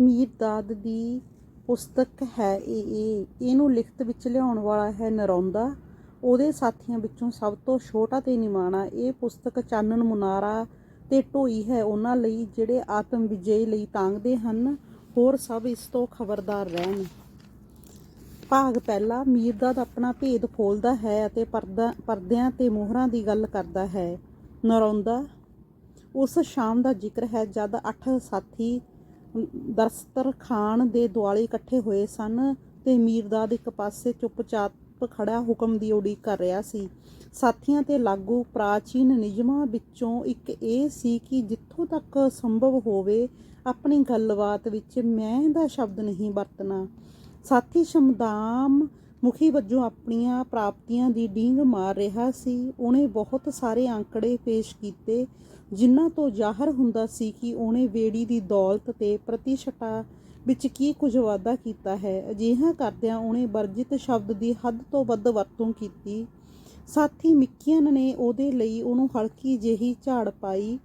ਮੀਰਦਾਦ ਦੀ ਪੁਸਤਕ ਹੈ ਇਹ ਇਹ। ਇਹਨੂੰ ਲਿਖਤ ਵਿੱਚ ਲਿਆਉਣ ਵਾਲਾ ਹੈ ਨਰੌਂਦਾ। ਉਹਦੇ ਸਾਥੀਆਂ ਵਿੱਚੋਂ ਸਭ ਤੋਂ ਛੋਟਾ ਤੇ ਨਿਮਾਣਾ ਇਹ ਪੁਸਤਕ ਚਾਨਣ ਮੁਨਾਰਾ ਤੇ ਢੋਈ ਹੈ। ਉਹਨਾਂ ਲਈ ਜਿਹੜੇ ਆਤਮ ਵਿਜੇ ਲਈ ਤਾਂਗਦੇ ਹਨ, ਹੋਰ ਸਭ ਇਸ ਤੋਂ ਖਬਰਦਾਰ ਰਹਿਣ। ਭਾਗ ਪਹਿਲਾ ਮੀਰਦਾਦ ਆਪਣਾ ਭੇਦ ਫੋਲਦਾ ਹੈ ਅਤੇ ਪਰਦਾ, ਪਰਦਿਆਂ ਤੇ ਮੋਹਰਾਂ ਦੀ ਗੱਲ ਕਰਦਾ ਹੈ। ਨਰੌਂਦਾ, ਉਸ ਸ਼ਾਮ ਦਾ ਜ਼ਿਕਰ ਹੈ ਜਦ ਅੱਠ ਸਾਥੀ ਦਸਤਰ ਖਾਨ ਦੇ ਦੁਆਲੇ ਇਕੱਠੇ ਹੋਏ ਸਨ ਤੇ ਮੀਰਦਾਦ ਇੱਕ ਪਾਸੇ ਚੁੱਪਚਾਪ ਖੜਾ ਹੁਕਮ ਦੀ ਉਡੀਕ ਕਰ ਰਿਹਾ ਸੀ। ਸਾਥੀਆਂ ਤੇ ਲਾਗੂ ਪ੍ਰਾਚੀਨ ਨਿਯਮਾਂ ਵਿੱਚੋਂ ਇੱਕ ਇਹ ਸੀ ਕਿ ਜਿੱਥੋਂ ਤੱਕ ਸੰਭਵ ਹੋਵੇ, ਆਪਣੀ ਗੱਲਬਾਤ ਵਿੱਚ ਮੈਂ ਦਾ ਸ਼ਬਦ ਨਹੀਂ ਵਰਤਣਾ। ਸਾਥੀ ਸ਼ਮਦਾਮ ਮੁਖੀ ਵਜੋਂ ਆਪਣੀਆਂ ਪ੍ਰਾਪਤੀਆਂ ਦੀ ਡੀਂਗ ਮਾਰ ਰਿਹਾ ਸੀ। ਉਹਨੇ ਬਹੁਤ ਸਾਰੇ ਅੰਕੜੇ ਪੇਸ਼ ਕੀਤੇ, ਜਿਨ੍ਹਾਂ ਤੋਂ ਜ਼ਾਹਰ ਹੁੰਦਾ ਸੀ ਕਿ ਉਹਨੇ ਵੇੜੀ ਦੀ ਦੌਲਤ ਤੇ ਪ੍ਰਤੀਸ਼ਤਾ ਵਿੱਚ ਕੀ ਕੁਝ ਵਾਅਦਾ ਕੀਤਾ ਹੈ। ਅਜਿਹਾ ਕਰਦਿਆਂ ਉਹਨੇ ਵਰਜਿਤ ਸ਼ਬਦ ਦੀ ਹੱਦ ਤੋਂ ਵੱਧ ਵਰਤੋਂ ਕੀਤੀ। ਸਾਥੀ ਮਿੱਕੀਅਨ ਨੇ ਉਹਦੇ ਲਈ ਉਹਨੂੰ ਹਲਕੀ ਜਿਹੀ ਝਾੜ ਪਾਈ।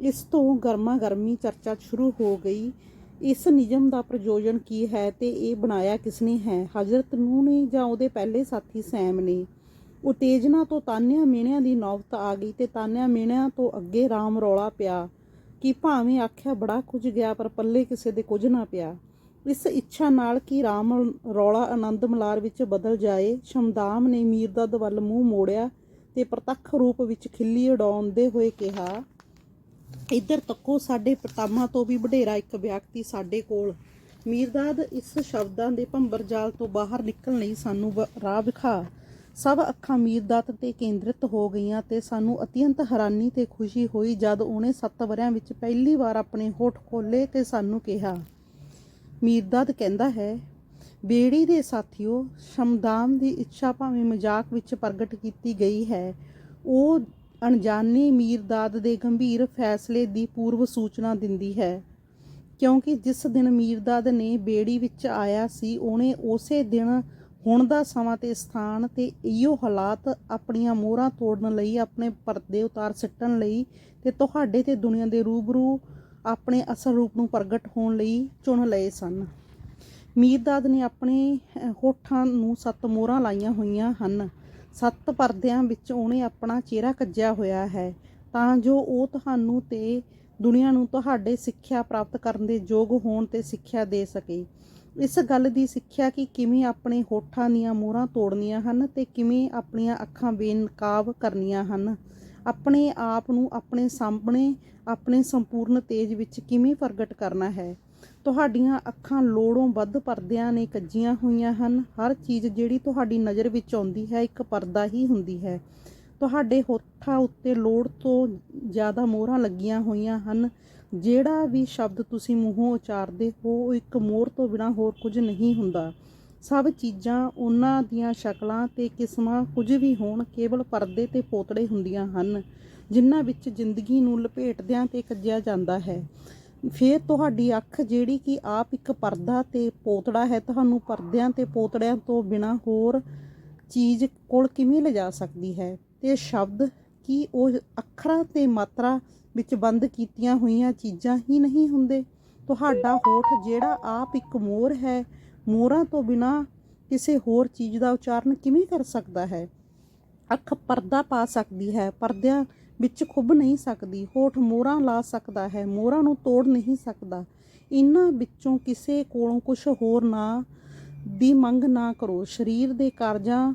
ਇਸ ਤੋਂ ਗਰਮਾ ਗਰਮੀ ਚਰਚਾ ਸ਼ੁਰੂ ਹੋ ਗਈ। ਇਸ ਨਿਯਮ ਦਾ ਪ੍ਰਯੋਜਨ ਕੀ ਹੈ ਤੇ ਇਹ ਬਣਾਇਆ ਕਿਸਨੇ ਹੈ? ਹਜ਼ਰਤ ਨੂੰ ਨੇ ਜਾਂ ਉਹਦੇ ਪਹਿਲੇ ਸਾਥੀ ਸੈਮ ਨੇ? ਉਤੇਜਨਾ ਤੋਂ ਤਾਨਿਆਂ ਮੀਣਿਆਂ ਦੀ ਨੌਬਤ ਆ ਗਈ ਤੇ ਤਾਨਿਆਂ ਮੀਣਿਆਂ ਤੋਂ ਅੱਗੇ ਰਾਮ ਰੌਲਾ ਪਿਆ। ਕਿ ਭਾਵੇਂ ਆਖਿਆ ਬੜਾ ਕੁਝ ਗਿਆ, ਪਰ ਪੱਲੇ ਕਿਸੇ ਦੇ ਕੁਝ ਨਾ ਪਿਆ। ਇਸ ਇੱਛਾ ਨਾਲ ਕਿ ਰਾਮ ਰੌਲਾ ਆਨੰਦ ਮਲਾਰ ਵਿੱਚ ਬਦਲ ਜਾਏ? ਸ਼ਮਦਾਮ ਨੇ ਮੀਰ ਦਾ ਵੱਲ ਮੂੰਹ ਮੋੜਿਆ ਤੇ ਪ੍ਰਤੱਖ ਰੂਪ ਵਿੱਚ ਖਿੱਲੀ ਉਡਾਉਂਦੇ ਹੋਏ ਕਿਹਾ ਇੱਧਰ ਤੱਕੋ ਸਾਡੇ ਪ੍ਰਤਾਮਾਂ ਤੋਂ ਵੀ ਵਡੇਰਾ ਇੱਕ ਵਿਅਕਤੀ ਸਾਡੇ ਕੋਲ। ਮੀਰਦਾਦ ਇਸ ਸ਼ਬਦਾਂ ਦੇ ਭੰਬਰ ਜਾਲ ਤੋਂ ਬਾਹਰ ਨਿਕਲਣ ਲਈ ਸਾਨੂੰ ਰਾਹ ਵਿਖਾ। ਸਭ ਅੱਖਾਂ ਮੀਰਦਾਦ ਤੇ ਕੇਂਦਰਿਤ ਹੋ ਗਈਆਂ ਤੇ ਸਾਨੂੰ ਅਤਿਅੰਤ ਹੈਰਾਨੀ ਤੇ ਖੁਸ਼ੀ ਹੋਈ ਜਦ ਉਹਨੇ 7 ਵਰਿਆਂ ਵਿੱਚ ਪਹਿਲੀ ਵਾਰ ਆਪਣੇ ਹੋਠ ਖੋਲੇ ਤੇ ਸਾਨੂੰ ਕਿਹਾ ਮੀਰਦਾਦ ਕਹਿੰਦਾ ਹੈ, ਬੇੜੀ ਦੇ ਸਾਥੀਓ ਸ਼ਮਦਾਮ ਦੀ ਇੱਛਾ ਭਾਵੇਂ ਮਜ਼ਾਕ ਵਿੱਚ ਪ੍ਰਗਟ ਕੀਤੀ ਗਈ ਹੈ, ਉਹ ਅਣਜਾਣੇ ਮੀਰਦਾਦ ਦੇ ਗੰਭੀਰ ਫੈਸਲੇ ਦੀ ਪੂਰਵ ਸੂਚਨਾ ਦਿੰਦੀ ਹੈ। ਕਿਉਂਕਿ ਜਿਸ ਦਿਨ ਮੀਰਦਾਦ ਨੇ ਬੇੜੀ ਵਿੱਚ ਆਇਆ ਸੀ, ਉਹਨੇ ਉਸੇ ਦਿਨ ਹੁਣ ਦਾ ਸਮਾਂ ਤੇ ਸਥਾਨ ਤੇ ਇਹੋ ਹਾਲਾਤ ਆਪਣੀਆਂ ਮੋਹਰਾਂ ਤੋੜਨ ਲਈ, ਆਪਣੇ ਪਰਦੇ ਉਤਾਰ ਸਿੱਟਣ ਲਈ ਤੇ ਤੁਹਾਡੇ ਤੇ ਦੁਨੀਆ ਦੇ ਰੂਬਰੂ ਆਪਣੇ ਅਸਲ ਰੂਪ ਨੂੰ ਪ੍ਰਗਟ ਹੋਣ ਲਈ ਚੁਣ ਲਏ ਸਨ। ਮੀਰਦਾਦ ਨੇ ਆਪਣੇ ਹੋਠਾਂ ਨੂੰ ਸੱਤ ਮੋਹਰਾਂ ਲਾਈਆਂ ਹੋਈਆਂ ਹਨ। ਸੱਤ ਪਰਦਿਆਂ ਵਿੱਚ ਉਹਨੇ ਆਪਣਾ ਚਿਹਰਾ ਕੱਜਿਆ ਹੋਇਆ ਹੈ। ਤਾਂ ਜੋ ਉਹ ਤੁਹਾਨੂੰ ਤੇ ਦੁਨੀਆ ਨੂੰ ਤੁਹਾਡੇ ਸਿੱਖਿਆ ਪ੍ਰਾਪਤ ਕਰਨ ਦੇ ਯੋਗ ਹੋਣ ਤੇ ਸਿੱਖਿਆ ਦੇ ਸਕੇ। ਇਸ ਗੱਲ ਦੀ ਸਿੱਖਿਆ ਕਿ ਕਿਵੇਂ ਆਪਣੇ ਹੋਠਾਂ ਦੀਆਂ ਮੋਹਰਾਂ ਤੋੜਨੀਆਂ ਹਨ ਤੇ ਕਿਵੇਂ ਆਪਣੀਆਂ ਅੱਖਾਂ ਬੇਨਕਾਬ ਕਰਨੀਆਂ ਹਨ। ਆਪਣੇ ਆਪ ਨੂੰ ਆਪਣੇ ਸਾਹਮਣੇ, ਆਪਣੇ ਸੰਪੂਰਨ ਤੇਜ ਵਿੱਚ ਕਿਵੇਂ ਪ੍ਰਗਟ ਕਰਨਾ ਹੈ? ਤੁਹਾਡੀਆਂ ਅੱਖਾਂ ਲੋੜੋਂ ਵੱਧ ਪਰਦਿਆਂ ਨੇ ਕੱਜੀਆਂ ਹੋਈਆਂ ਹਨ। ਹਰ ਚੀਜ਼ ਜਿਹੜੀ ਤੁਹਾਡੀ ਨਜ਼ਰ ਵਿੱਚ ਆਉਂਦੀ ਹੈ, ਇੱਕ ਪਰਦਾ ਹੀ ਹੁੰਦੀ ਹੈ। ਤੁਹਾਡੇ ਹੋਠਾਂ ਉੱਤੇ ਲੋੜ ਤੋਂ ਜ਼ਿਆਦਾ ਮੋਹਰਾਂ ਲੱਗੀਆਂ ਹੋਈਆਂ ਹਨ। ਜਿਹੜਾ ਵੀ ਸ਼ਬਦ ਤੁਸੀਂ ਮੂੰਹੋਂ ਉਚਾਰਦੇ ਹੋ, ਉਹ ਇੱਕ ਮੋਹਰ ਤੋਂ ਬਿਨਾ ਹੋਰ ਕੁਝ ਨਹੀਂ ਹੁੰਦਾ। ਸਭ ਚੀਜ਼ਾਂ ਉਹਨਾਂ ਦੀਆਂ ਸ਼ਕਲਾਂ ਤੇ ਕਿਸਮਾਂ ਕੁਝ ਵੀ ਹੋਣ, ਕੇਵਲ ਪਰਦੇ ਤੇ ਪੋਤੜੇ ਹੁੰਦੀਆਂ ਹਨ, ਜਿਨ੍ਹਾਂ ਵਿੱਚ ਜ਼ਿੰਦਗੀ ਨੂੰ ਲਪੇਟਦਿਆਂ ਤੇ ਕੱਜਿਆ ਜਾਂਦਾ ਹੈ। ਫਿਰ ਤੁਹਾਡੀ ਅੱਖ ਜਿਹੜੀ ਕਿ ਆਪ ਇੱਕ ਪਰਦਾ ਤੇ ਪੋਤੜਾ ਹੈ, ਤੁਹਾਨੂੰ ਪਰਦਿਆਂ ਤੇ ਪੋਤੜਿਆਂ ਤੋਂ ਬਿਨਾ ਹੋਰ ਚੀਜ਼ ਕੋਲ ਕਿਵੇਂ ਲਿਜਾ ਸਕਦੀ ਹੈ? ਤੇ ਸ਼ਬਦ ਕੀ ਉਹ ਅੱਖਰਾਂ ਤੇ ਮਾਤਰਾ ਵਿੱਚ ਬੰਦ ਕੀਤੀਆਂ ਹੋਈਆਂ ਚੀਜ਼ਾਂ ਹੀ ਨਹੀਂ ਹੁੰਦੇ? ਤੁਹਾਡਾ ਹੋਠ ਜਿਹੜਾ ਆਪ ਇੱਕ ਮੋਰ ਹੈ, ਮੋਰਾਂ ਤੋਂ ਬਿਨਾ ਕਿਸੇ ਹੋਰ ਚੀਜ਼ ਦਾ ਉਚਾਰਨ ਕਿਵੇਂ ਕਰ ਸਕਦਾ ਹੈ? ਅੱਖ ਪਰਦਾ ਪਾ ਸਕਦੀ ਹੈ, ਪਰਦਿਆਂ ਵਿੱਚ ਖੁੱਭ ਨਹੀਂ ਸਕਦੀ, ਹੋਠ ਮੋਹਰਾਂ ਲਾ ਸਕਦਾ ਹੈ, ਮੋਹਰਾਂ ਨੂੰ ਤੋੜ ਨਹੀਂ ਸਕਦਾ। ਇਹਨਾਂ ਵਿੱਚੋਂ ਕਿਸੇ ਕੋਲੋਂ ਕੁਝ ਹੋਰ ਨਾ, ਦੀ ਮੰਗ ਨਾ ਕਰੋ। ਸਰੀਰ ਦੇ ਕਾਰਜਾਂ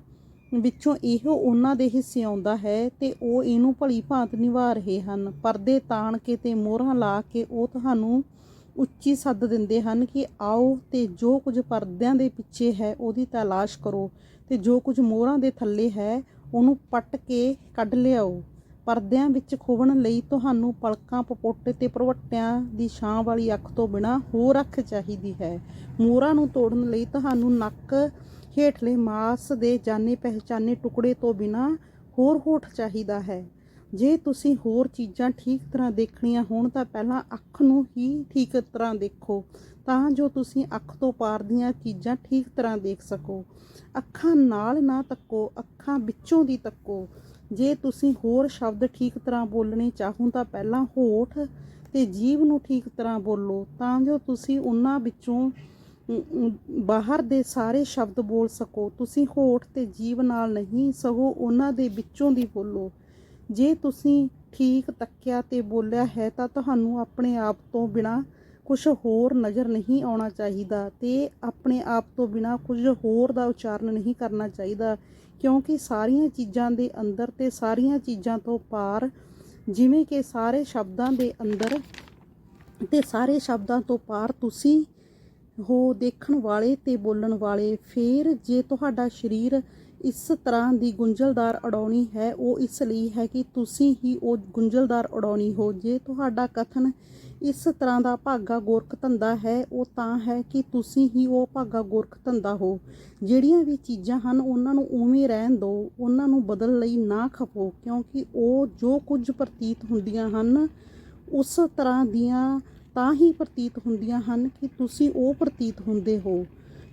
ਵਿੱਚੋਂ ਇਹੋ ਉਹਨਾਂ ਦੇ ਹਿੱਸੇ ਆਉਂਦਾ ਹੈ ਤੇ ਉਹ ਇਹਨੂੰ ਭਲੀ ਭਾਂਤ ਨਿਭਾ ਰਹੇ ਹਨ। ਪਰਦੇ ਤਾਣ ਕੇ ਤੇ ਮੋਹਰਾਂ ਲਾ ਕੇ ਉਹ ਤੁਹਾਨੂੰ ਉੱਚੀ ਸੱਦ ਦਿੰਦੇ ਹਨ ਕਿ ਆਓ ਤੇ ਜੋ ਕੁਝ ਪਰਦਿਆਂ ਦੇ ਪਿੱਛੇ ਹੈ ਉਹਦੀ ਤਲਾਸ਼ ਕਰੋ ਤੇ ਜੋ ਕੁਝ ਮੋਹਰਾਂ ਦੇ ਥੱਲੇ ਹੈ ਉਹਨੂੰ ਪੱਟ ਕੇ ਕੱਢ ਲਿਆਓ। ਪਰਦਿਆਂ ਵਿੱਚ ਖੋਵਣ ਲਈ ਤੁਹਾਨੂੰ ਪਲਕਾਂ, ਪਪੋਟੇ ਤੇ ਪ੍ਰਵਟਿਆਂ ਦੀ ਛਾਂ ਵਾਲੀ ਅੱਖ ਤੋਂ ਬਿਨਾ ਹੋਰ ਅੱਖ ਚਾਹੀਦੀ ਹੈ। ਮੋਹਰਾਂ ਨੂੰ ਤੋੜਨ ਲਈ ਤੁਹਾਨੂੰ ਨੱਕ ਹੇਠਲੇ ਮਾਸ ਦੇ ਜਾਣੇ ਪਹਿਚਾਨੇ ਟੁਕੜੇ ਤੋਂ ਬਿਨਾ ਹੋਰ ਹੋਠ ਚਾਹੀਦਾ ਹੈ। ਜੇ ਤੁਸੀਂ ਹੋਰ ਚੀਜ਼ਾਂ ਠੀਕ ਤਰ੍ਹਾਂ ਦੇਖਣੀਆਂ ਹੋਣ ਤਾਂ ਪਹਿਲਾਂ ਅੱਖ ਨੂੰ ਹੀ ਠੀਕ ਤਰ੍ਹਾਂ ਦੇਖੋ, ਤਾਂ ਜੋ ਤੁਸੀਂ ਅੱਖ ਤੋਂ ਪਾਰ ਦੀਆਂ ਚੀਜ਼ਾਂ ਠੀਕ ਤਰ੍ਹਾਂ ਦੇਖ ਸਕੋ। ਅੱਖਾਂ ਨਾਲ ਨਾ ਤੱਕੋ, ਅੱਖਾਂ ਵਿੱਚੋਂ ਦੀ ਤੱਕੋ। ਜੇ ਤੁਸੀਂ ਹੋਰ ਸ਼ਬਦ ਠੀਕ ਤਰ੍ਹਾਂ ਬੋਲਣੇ ਚਾਹੋ ਤਾਂ ਪਹਿਲਾਂ ਹੋਠ ਤੇ ਜੀਭ ਨੂੰ ਠੀਕ ਤਰ੍ਹਾਂ ਬੋਲੋ, ਤਾਂ ਜੋ ਤੁਸੀਂ ਉਹਨਾਂ ਵਿੱਚੋਂ ਬਾਹਰ ਦੇ ਸਾਰੇ ਸ਼ਬਦ ਬੋਲ ਸਕੋ। ਤੁਸੀਂ ਹੋਠ ਤੇ ਜੀਭ ਨਾਲ ਨਹੀਂ, ਸਗੋਂ ਉਹਨਾਂ ਦੇ ਵਿੱਚੋਂ ਦੀ ਬੋਲੋ। ਜੇ ਤੁਸੀਂ ਠੀਕ ਤੱਕਿਆ ਤੇ ਬੋਲਿਆ ਹੈ ਤਾਂ ਤੁਹਾਨੂੰ ਆਪਣੇ ਆਪ ਤੋਂ ਬਿਨਾ ਕੁਝ ਹੋਰ ਨਜ਼ਰ ਨਹੀਂ ਆਉਣਾ ਚਾਹੀਦਾ ਤੇ ਆਪਣੇ ਆਪ ਤੋਂ ਬਿਨਾ ਕੁਝ ਹੋਰ ਦਾ ਉਚਾਰਨ ਨਹੀਂ ਕਰਨਾ ਚਾਹੀਦਾ। ਕਿਉਂਕਿ ਸਾਰੀਆਂ ਚੀਜ਼ਾਂ ਦੇ ਅੰਦਰ ਤੇ ਸਾਰੀਆਂ ਚੀਜ਼ਾਂ ਤੋਂ ਪਾਰ ਜਿਵੇਂ ਕਿ ਸਾਰੇ ਸ਼ਬਦਾਂ ਦੇ ਅੰਦਰ ਤੇ ਸਾਰੇ ਸ਼ਬਦਾਂ ਤੋਂ ਪਾਰ ਤੁਸੀਂ ਹੋ ਦੇਖਣ ਵਾਲੇ ਤੇ ਬੋਲਣ ਵਾਲੇ, ਫੇਰ ਜੇ ਤੁਹਾਡਾ ਸਰੀਰ ਇਸ ਤਰ੍ਹਾਂ ਦੀ ਗੁੰਝਲਦਾਰ ਉਡਾਉਣੀ ਹੈ, ਉਹ ਇਸ ਲਈ ਹੈ ਕਿ ਤੁਸੀਂ ਹੀ ਉਹ ਗੁੰਝਲਦਾਰ ਉਡਾਉਣੀ ਹੋ। ਜੇ ਤੁਹਾਡਾ ਕਥਨ ਇਸ ਤਰ੍ਹਾਂ ਦਾ ਭਾਗਾ ਗੋਰਖ ਧੰਦਾ ਹੈ, ਉਹ ਤਾਂ ਹੈ ਕਿ ਤੁਸੀਂ ਹੀ ਉਹ ਭਾਗਾ ਗੋਰਖ ਧੰਦਾ ਹੋ। ਜਿਹੜੀਆਂ ਵੀ ਚੀਜ਼ਾਂ ਹਨ, ਉਹਨਾਂ ਨੂੰ ਉਵੇਂ ਰਹਿਣ ਦਿਓ, ਉਹਨਾਂ ਨੂੰ ਬਦਲ ਲਈ ਨਾ ਖਪੋ, ਕਿਉਂਕਿ ਉਹ ਜੋ ਕੁਝ ਪ੍ਰਤੀਤ ਹੁੰਦੀਆਂ ਹਨ, ਉਸ ਤਰ੍ਹਾਂ ਦੀਆਂ ਤਾਂ ਹੀ ਪ੍ਰਤੀਤ ਹੁੰਦੀਆਂ ਹਨ ਕਿ ਤੁਸੀਂ ਉਹ ਪ੍ਰਤੀਤ ਹੁੰਦੇ ਹੋ।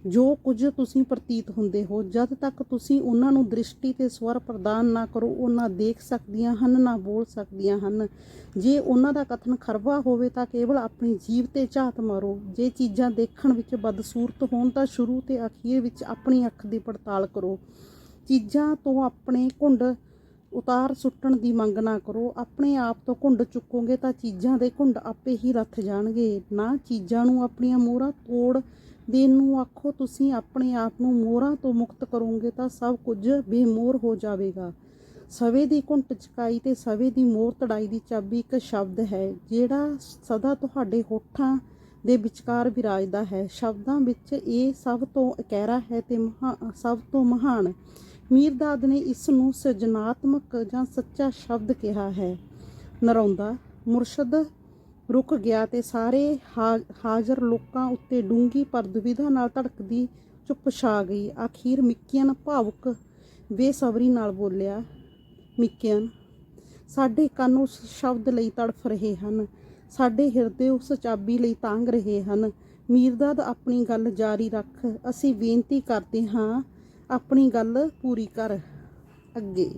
ਜੋ ਕੁਝ ਤੁਸੀਂ ਪ੍ਰਤੀਤ ਹੁੰਦੇ ਹੋ, ਜਦ ਤੱਕ ਤੁਸੀਂ ਉਹਨਾਂ ਨੂੰ ਦ੍ਰਿਸ਼ਟੀ ਤੇ ਸਵਰ ਪ੍ਰਦਾਨ ਨਾ ਕਰੋ ਉਹ ਨਾ ਦੇਖ ਸਕਦੀਆਂ ਹਨ, ਨਾ ਬੋਲ ਸਕਦੀਆਂ ਹਨ। ਜੇ ਉਹਨਾਂ ਦਾ ਕਥਨ ਖਰਵਾ ਹੋਵੇ ਤਾਂ ਕੇਵਲ ਆਪਣੀ ਜੀਵ ਤੇ ਝਾਤ ਮਾਰੋ। ਜੇ ਚੀਜ਼ਾਂ ਦੇਖਣ ਵਿੱਚ ਬਦਸੂਰਤ ਹੋਣ ਤਾਂ ਸ਼ੁਰੂ ਤੇ ਅਖੀਰ ਵਿੱਚ ਆਪਣੀ ਅੱਖ ਦੀ ਪੜਤਾਲ ਕਰੋ। ਚੀਜ਼ਾਂ ਤੋਂ ਆਪਣੇ ਘੁੰਡ ਉਤਾਰ ਸੁੱਟਣ ਦੀ ਮੰਗ ਨਾ ਕਰੋ। ਆਪਣੇ ਆਪ ਤੋਂ ਘੁੰਡ ਚੁੱਕੋਗੇ ਤਾਂ ਚੀਜ਼ਾਂ ਦੇ ਘੁੰਡ ਆਪੇ ਹੀ ਰੱਥ ਜਾਣਗੇ। ਨਾ ਚੀਜ਼ਾਂ ਨੂੰ ਆਪਣੀਆਂ ਮੋਹਰਾਂ ਤੋੜ ਦੇਣ ਨੂੰ ਆਖੋ, ਤੁਸੀਂ ਆਪਣੇ ਆਪ ਨੂੰ ਮੋਹਰਾਂ ਤੋਂ ਮੁਕਤ ਕਰੋਗੇ ਤਾਂ ਸਭ ਕੁਝ ਬੇਮੋਰ ਹੋ ਜਾਵੇਗਾ। ਸਵੇ ਦੀ ਘੁੰਟ ਚਕਾਈ ਤੇ ਸਵੇ ਦੀ ਮੋਹਰ ਤੜਾਈ ਦੀ ਚਾਬੀ ਇੱਕ ਸ਼ਬਦ ਹੈ, ਜਿਹੜਾ ਸਦਾ ਤੁਹਾਡੇ ਹੋਠਾਂ ਦੇ ਵਿਚਕਾਰ ਵਿਰਾਜਦਾ ਹੈ। ਸ਼ਬਦਾਂ ਵਿੱਚ ਇਹ ਸਭ ਤੋਂ ਅਕਹਿਰਾ ਹੈ ਤੇ ਮਹਾ, ਸਭ ਤੋਂ ਮਹਾਨ। ਮੀਰਦਾਦ ਨੇ ਇਸ ਨੂੰ ਸਿਰਜਣਾਤਮਕ ਜਾਂ ਸੱਚਾ ਸ਼ਬਦ ਕਿਹਾ ਹੈ। ਨਰੌਂਦਾ, ਮੁਰਸ਼ਦ ਰੁਕ ਗਿਆ ਤੇ ਸਾਰੇ ਹਾ- ਹਾਜ਼ਰ ਲੋਕਾਂ ਉੱਤੇ ਡੂੰਗੀ ਪਰ ਦੁਵਿਧਾ ਨਾਲ ਧੜਕਦੀ ਚੁੱਪ ਛਾ ਗਈ। ਆਖੀਰ ਮਿੱਕੀਅਨ ਭਾਵੁਕ ਬੇਸਬਰੀ ਨਾਲ ਬੋਲਿਆ ਮਿੱਕੀਅਨ ਸਾਡੇ ਕੰਨ ਉਸ ਸ਼ਬਦ ਲਈ ਤੜਫ ਰਹੇ ਹਨ। ਸਾਡੇ ਹਿਰਦੇ ਉਸ ਚਾਬੀ ਲਈ ਤਾਂਗ ਰਹੇ ਹਨ। ਮੀਰਦਾਦ, ਆਪਣੀ ਗੱਲ ਜਾਰੀ ਰੱਖ। ਅਸੀਂ ਬੇਨਤੀ ਕਰਦੇ ਹਾਂ, ਆਪਣੀ ਗੱਲ ਪੂਰੀ ਕਰ ਅੱਗੇ।